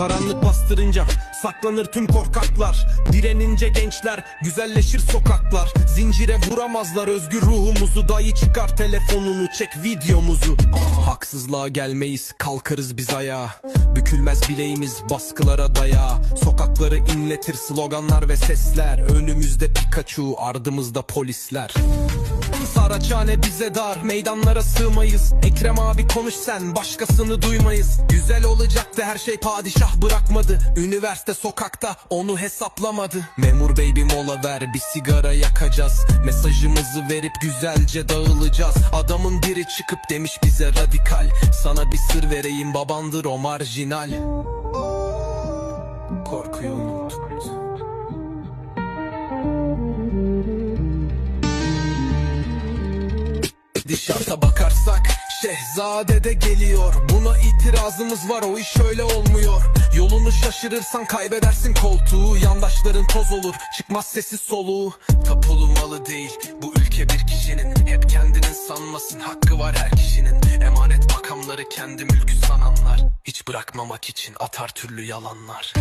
Karanlık bastırınca saklanır tüm korkaklar. Direnince gençler güzelleşir sokaklar. Zincire vuramazlar özgür ruhumuzu. Dayı çıkar telefonunu çek videomuzu. Haksızlığa gelmeyiz kalkarız biz ayağa. Bükülmez bileğimiz baskılara daya. Sokakları inletir sloganlar ve sesler. Önümüzde Pikachu ardımızda polisler Saraçhane bize dar Meydanlara sığmayız. Ekrem abi konuş sen Başkasını duymayız. Güzel olacaktı her şey padişah bırakmadı. Üniversite sokakta onu hesaplamadı. Memur bey bir mola ver Bir sigara yakacağız. Mesajımızı verip güzelce dağılacağız. Adamın biri çıkıp demiş bize radikal. Sana bir sır vereyim babandır o marjinal. Korkuyu Dışarıda bakarsak Şehzade de geliyor. Buna itirazımız var o iş öyle olmuyor. Yolunu şaşırırsan kaybedersin koltuğu. Yandaşların toz olur çıkmaz sesi soluğu. Tapulu malı değil bu ülke bir kişinin. Hep kendinin sanmasın hakkı var her kişinin. Emanet makamları kendi mülkü sananlar. Hiç bırakmamak için atar türlü yalanlar